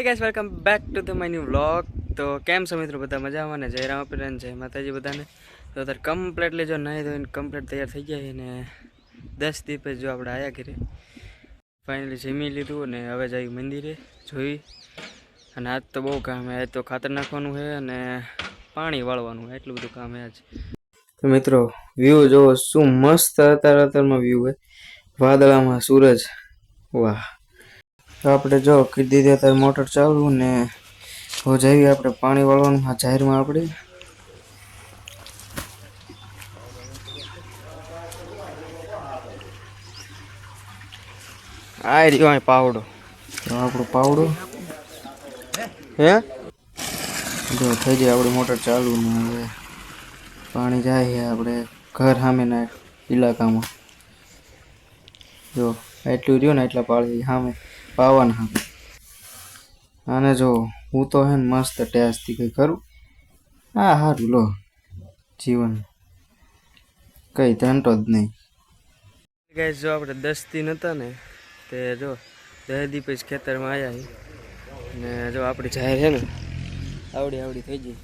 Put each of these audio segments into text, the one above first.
Hey guys welcome back to the my new vlog તો કેમ છો મિત્રો બધા? મજામાં ને? જય રામ પીરન જય માતાજી બધાને. તો અત્યારે કમ્પ્લીટલી જો નહીં ધોઈને કમ્પ્લેટ તૈયાર થઈ ગયા અને દસ દીપે જો આપણે આવ્યા ઘરે. ફાઇનલી જમી લીધું અને હવે જઈ મંદિરે જોઈ. અને આજ તો બહુ કામ હે તો ખાતર નાખવાનું છે અને પાણી વાળવાનું છે. એટલું બધું કામ હે આજ. તો મિત્રો વ્યૂ જોવો, શું મસ્ત અત્યારે અત્યારમાં વ્યૂ હોય વાદળામાં સૂરજ. વાહ. તો આપણે જો કરી દીધી અત્યારે મોટર ચાલુ ને જઈએ આપણે પાણી વાળવાનું જાહેરમાં આપણે. આ રહ્યો અહીં પાવડો. આપણો પાવડો. હે? જો થઈ જાય આપણું મોટર ચાલુ ને હવે પાણી જાય છે આપણે ઘર સામેના ઇલાકામાં જો એટલું રહ્યું ને એટલા પાણી સામે. પાવાના હા અને જો હું તો હે મસ્ત ટેસ્ટથી કંઈ કરું હા સારું લો જીવન. કંઈ ધંટો જ નહીં. ગાય જો આપણે દસ દિન હતા ને, તે જો દહદી પછી ખેતરમાં આવ્યા ને જો આપણી જાહેર છે ને, આવડી આવડી થઈ ગઈ.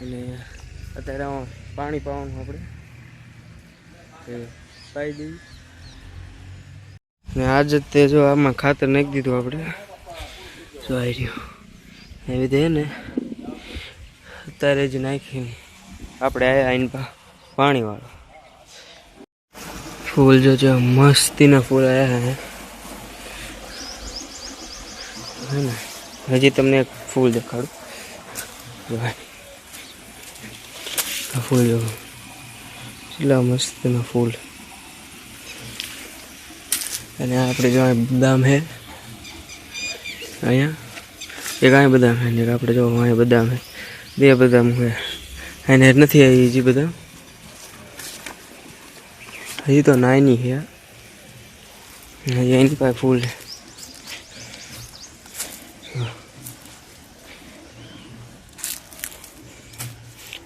અને અત્યારે પાણી પાવાનું આપણે. પાઈ દઈએ ને આજ તે જો આમાં ખાતર નાખી દીધું આપણે. જો આવી રહ્યું. એવી રીતે ને, અત્યારે જ નાખીને આપણે આયા આઈને પાણીવાળો પાણી વાળો. ફૂલ જો જો મસ્તીના ફૂલ આવ્યા હે. ને, હજી તમને એક ફૂલ દેખાડું. ફૂલ જો કેટલા મસ્તના ફૂલ. અને આપણે જો બદામ હે, અહીંયા? એક અહીં બદામ હે આપણે જો અહીંયા બદામ હે. બે બદામ હે. એને નથી આવી હજી બદામ? હજી તો નાની છે હજી એની પાસે ફૂલ છે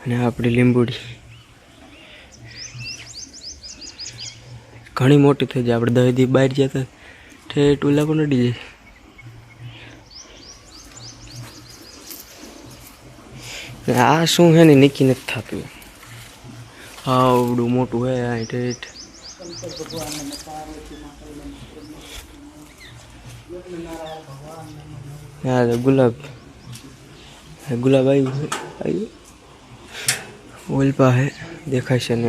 અને આપણી લીંબુડી. ઘણી મોટી થઈ જાય. આપણે દહી દી બહાર જતા ઠેઠ ઉલા પણ નડી જાય. આ શું હે ને, નીકી નથી થતું. આવડું મોટું હે આ ઠેઠ. હા ગુલાબ. ગુલાબ આવ્યું આવ્યું ઓલપા હે? દેખાય છે ને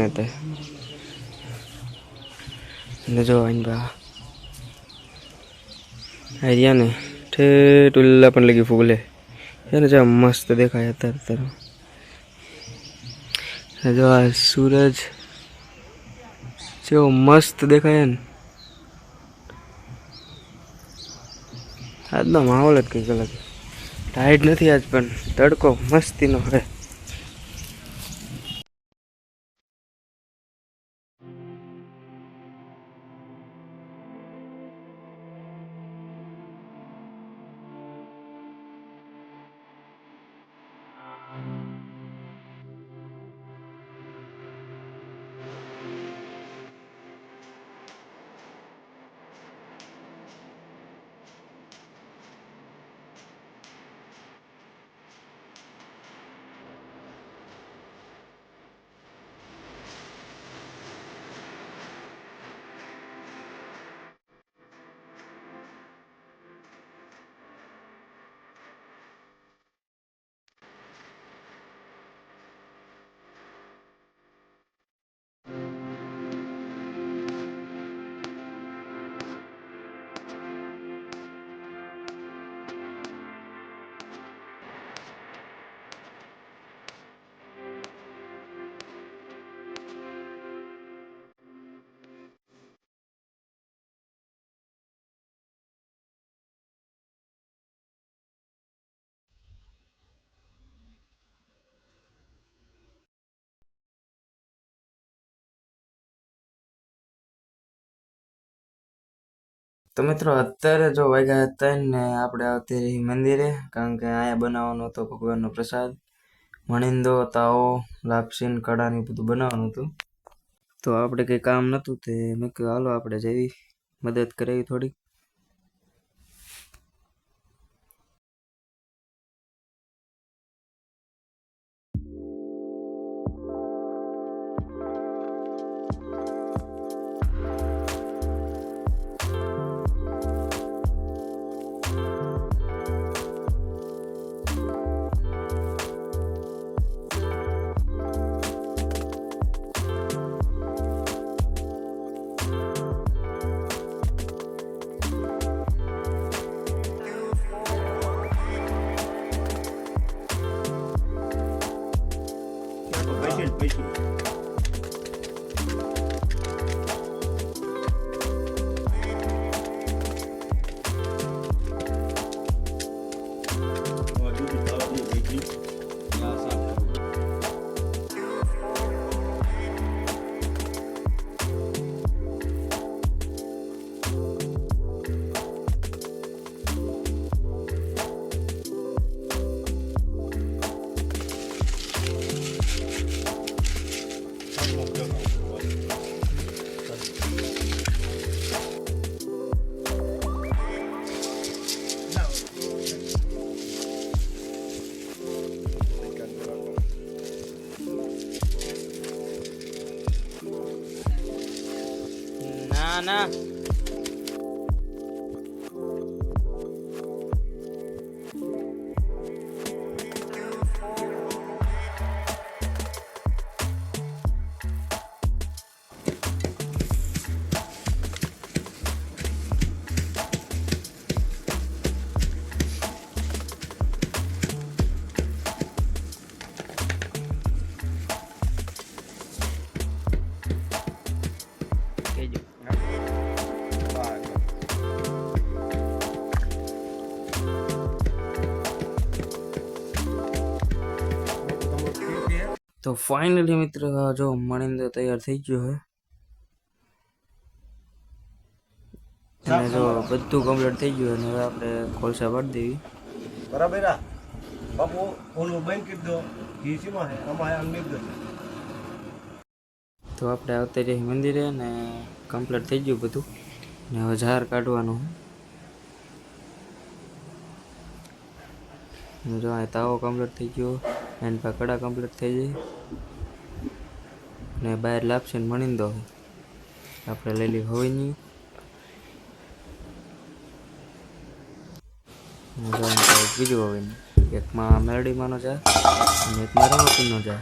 અને જો આની બા રહ્યા ને ઠેઠ ઉલ્લા પણ લગી ફૂગલે છે ને જો મસ્ત દેખાય અત્યારે અત્યારે જો આ સૂરજ જેવો મસ્ત દેખાય ને આજનો માહોલ જ કંઈક અલગ ટાઈટ નથી આજ પણ તડકો મસ્તીનો હે તો મિત્રો, અત્યારે જો વાગ્યા હતા ને આપણે આવતી રહી મંદિરે, કારણ કે અહીંયા બનાવવાનો હતો ભગવાનનો પ્રસાદ. મણિંદો, તાવો, લાપસીન કડાને બધું બનાવવાનું હતું. તો આપણે કંઈ કામ નહોતું તે મેં કહ્યું હાલો, આપણે જઈ મદદ કરાવી થોડીક. ના તો ફાઇનલી મિત્ર જો મણિંદર તૈયાર થઈ ગયો હે. અને જો બધું કમ્પ્લીટ થઈ ગયું અને હવે આપણે કોલસા પાડી દેવી. બરાબર બાપુ ઓલું બંધ કરી દો. ઘી શીમાં અમારે આમ નીકળ તો આપણે આવતા જઈએ મંદિરે ને કમ્પ્લીટ થઈ ગયું બધું. ને હવે ઝાર કાઢવાનું જો અહીં તાવો કમ્પ્લીટ થઈ ગયો. એન્ડ પર કડા કમ્પ્લીટ થઈ જાય. ને બહાર લાપશે ને મણીને દો. આપણે લઈ લઈ હોય બીજું હવે એકમાં મેરડીમાંનો જાય અને એકમાં રવાપીનો જા.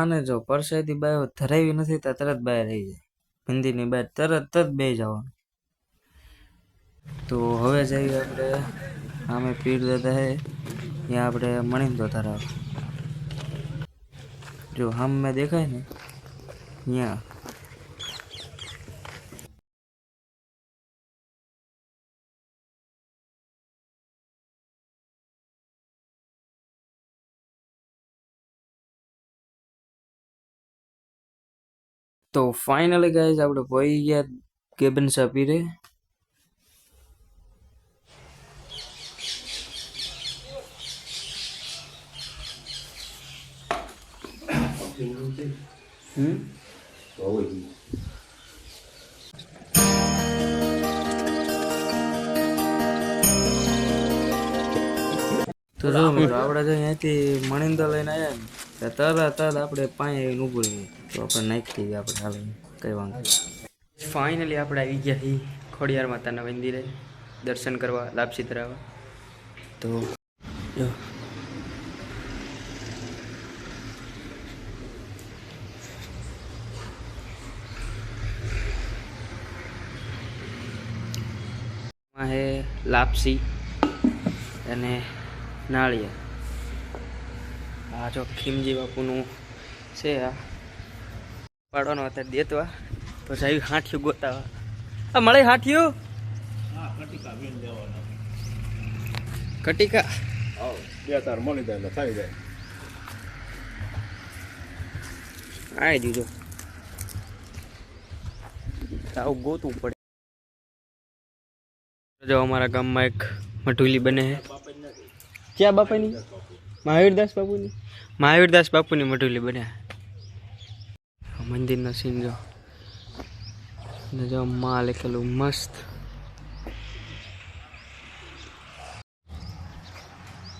આને જો પરસેથી બાયો ધરાવી નથી તો તરત બહાર રહી જાય. હિન્દીની બહાર તરત જ બે જવાનું. તો હવે જઈએ આપણે સામે પીર દાદા હે ત્યાં આપણે મણીંદો ધરાવ જો સામે દેખાય ને ત્યાં તો ફાઇનલી ગાઈઝ આપણે પહોંચી ગયા કેબિન સાપીરે હમ? તો જો આપણે જો અહીંયાથી મણિંદા લઈને આવ્યા તો તરત જ આપણે પાણી આવીને ઊભું રહીએ. તો આપણે નાખી દઈએ આપણે હાલ કઈ વાંધો ફાઇનલી આપણે આવી ગયા છીએ ખોડિયાર માતાના મંદિરે દર્શન કરવા લાપસી ધરાવવા. તો જો. હે લાપસી અને નાળિયેર. આ જો ખીમજી બાપુનું છે આ. પાડવાનો અત્યારે દેતવા તો જાય હાંઠિયું ગોતાવા. આ મળે હાંઠિયું? કટિકા બે તાર મળી જાય એટલે થઈ જાય. આવી ગોતવું પડે. જો અમારા ગામમાં એક મઢુલી બને છે. ક્યાં બાપાની? મહાવીરદાસ બાપુની? મહાવીરદાસ બાપુની મઢુલી બને છે. મંદિરનો સીન જો. જો માં લખેલું મસ્ત.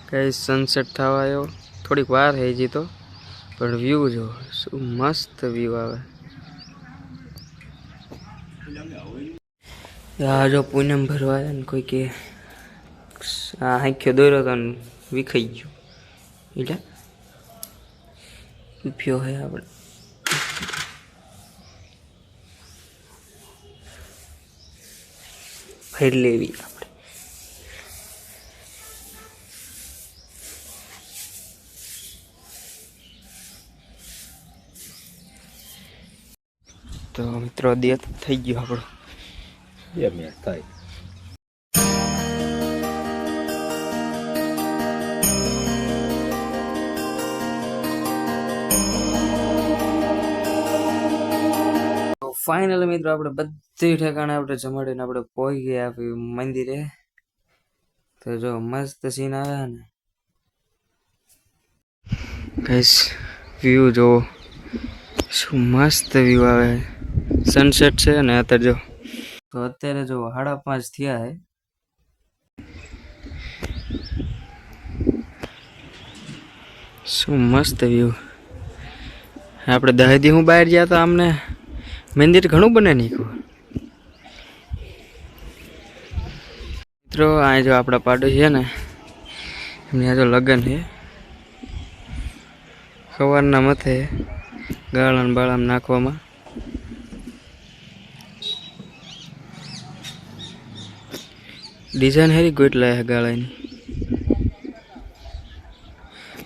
કઈ સનસેટ થવા આવ્યો થોડીક વાર થઈ હજી તો. પણ વ્યૂ જો, શું મસ્ત વ્યૂ આવે. આ જો પૂનમ ભરવા ને કોઈ કે, આ હાંખ્યો દોર્યો તો ને વિખાઈ ગયો. એટલે ઉભ્યો હે આપણે ફેર લેવી આપણે તો મિત્રો દેત થઈ ગયો આપણો બે મિનિટ થાય ફાઇનલ મિત્રો, આપણે બધી ઠેકાણે આપણે જમાડીને આપણે પહોંચી ગયા આપી મંદિરે. તો જો મસ્ત સીન આવ્યા ને. ગાઈસ વ્યૂ જો શું મસ્ત વ્યૂ આવે. સનસેટ છે ને અત્યારે જો. તો અત્યારે જો સાડા પાંચ થયા હે શું મસ્ત વ્યૂ આપણે દહેદી હું બહાર ગયા તો આમને મંદિર ઘણું બને નાખ્યું મિત્રો, આ જો આપણા પાડોશી છે ને, એમની જો લગ્ન છે. સવારના મથે ગાળા બાળામ નાખવામાં. ડિઝાઇન હેરી ગોટલા છે ગાળાની.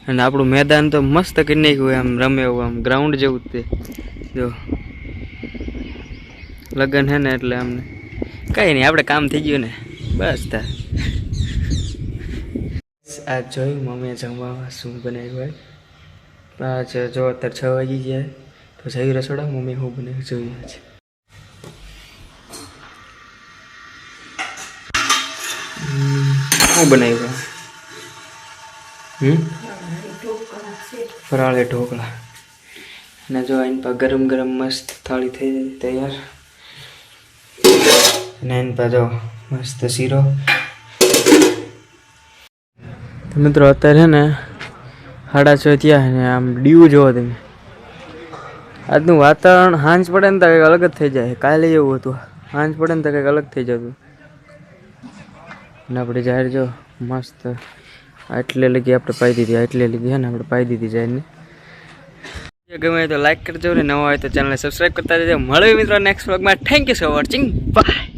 અને આપણું મેદાન તો મસ્ત કરી નાખ્યું આમ રમે એવું, આમ ગ્રાઉન્ડ જેવું તે જો. લગ્ન હે ને એટલે અમને. કઈ નહીં આપણે કામ થઈ ગયું ને. બસ તા. આ જોયું મમ્મીએ જમવામાં શું બનાવ્યું હોય? આજ જો અત્યારે છ વાગી ગયા. તો જઈ રસોડા? મમ્મી શું બનાવ્યું જોયું છે શું બનાવ્યું? હમ? ફરાળે ઢોકળા. અને જો એની પર ગરમ ગરમ મસ્ત થાળી થઈ તૈયાર. અને પર મસ્ત શીરો. મિત્રો અત્યારે છે ને સાડા છ થયા ને આમ ડીવું જોવો તમે. આજનું વાતાવરણ હાંજ પડે ને તો કંઈક અલગ જ થઈ જાય. કાલે એવું હતું. સાંજ પડે ને તો કંઈક અલગ થઈ જતું. અને આપણે જાહેર જો મસ્ત આટલે લગી આપણે પાઈ દીધી. આટલે લગી છે ને આપણે પાઈ દીધી જાહેરને. ગમે તો લાઈક કરજો ને નવા હોય તો ચેનલને સબસ્ક્રાઈબ કરતા રહેજો. મળે મિત્રો નેક્સ્ટ વ્લોગમાં thank you so watching bye